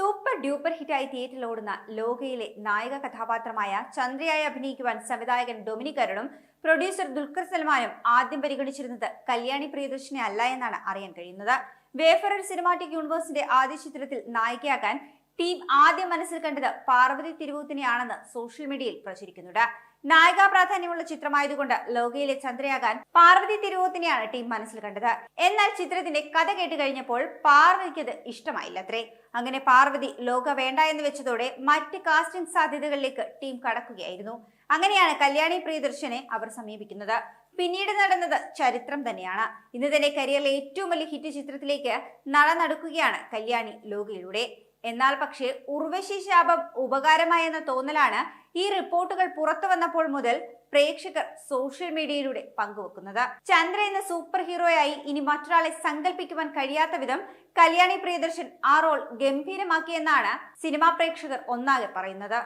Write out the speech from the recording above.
Super duper ഹിറ്റായി തിയേറ്ററിൽ ഓടുന്ന ലോകയിലെ നായക കഥാപാത്രമായ ചന്ദ്രയായി അഭിനയിക്കുവാൻ സംവിധായകൻ ഡൊമിനിക് അരുണും പ്രൊഡ്യൂസർ ദുൽഖർ സൽമാനും ആദ്യം പരിഗണിച്ചിരുന്നത് കല്യാണി പ്രിയദർശിനെ അല്ല എന്നാണ് അറിയാൻ കഴിയുന്നത്. വേഫറർ സിനിമാറ്റിക് യൂണിവേഴ്സിന്റെ ആദ്യ ചിത്രത്തിൽ നായികയാക്കാൻ ടീം ആദ്യം മനസ്സിൽ കണ്ടത് പാർവതി തിരുവൂത്തിനെയാണെന്ന് സോഷ്യൽ മീഡിയയിൽ പ്രചരിക്കുന്നുണ്ട്. നായികാ പ്രാധാന്യമുള്ള ചിത്രമായതുകൊണ്ട് ലോകയിലെ ചന്ദ്രയാകാൻ പാർവതി തിരുവോത്തിനെയാണ് ടീം മനസ്സിൽ കണ്ടത്. എന്നാൽ ചിത്രത്തിന്റെ കഥ കേട്ട് കഴിഞ്ഞപ്പോൾ പാർവതിക്ക് അത് ഇഷ്ടമായില്ലത്രേ. അങ്ങനെ പാർവതി ലോക വേണ്ട എന്ന് വെച്ചതോടെ മറ്റ് കാസ്റ്റിംഗ് സാധ്യതകളിലേക്ക് ടീം കടക്കുകയായിരുന്നു. അങ്ങനെയാണ് കല്യാണി പ്രിയദർശനെ അവർ സമീപിക്കുന്നത്. പിന്നീട് നടന്നത് ചരിത്രം തന്നെയാണ്. ഇന്ന് തന്നെ കരിയറിലെ ഏറ്റവും വലിയ ഹിറ്റ് ചിത്രത്തിലേക്ക് നട നടക്കുകയാണ് കല്യാണി ലോകയിലൂടെ. എന്നാൽ പക്ഷേ ഉർവശി ശാപം ഉപകാരമായെന്ന തോന്നലാണ് ഈ റിപ്പോർട്ടുകൾ പുറത്തു വന്നപ്പോൾ മുതൽ പ്രേക്ഷകർ സോഷ്യൽ മീഡിയയിലൂടെ പങ്കുവെക്കുന്നത്. ചന്ദ്ര എന്ന സൂപ്പർ ഹീറോയായി ഇനി മറ്റൊരാളെ സങ്കല്പിക്കുവാൻ കഴിയാത്ത വിധം കല്യാണി പ്രിയദർശൻ ആ റോൾ ഗംഭീരമാക്കിയെന്നാണ് സിനിമാ പ്രേക്ഷകർ ഒന്നാകെ പറയുന്നത്.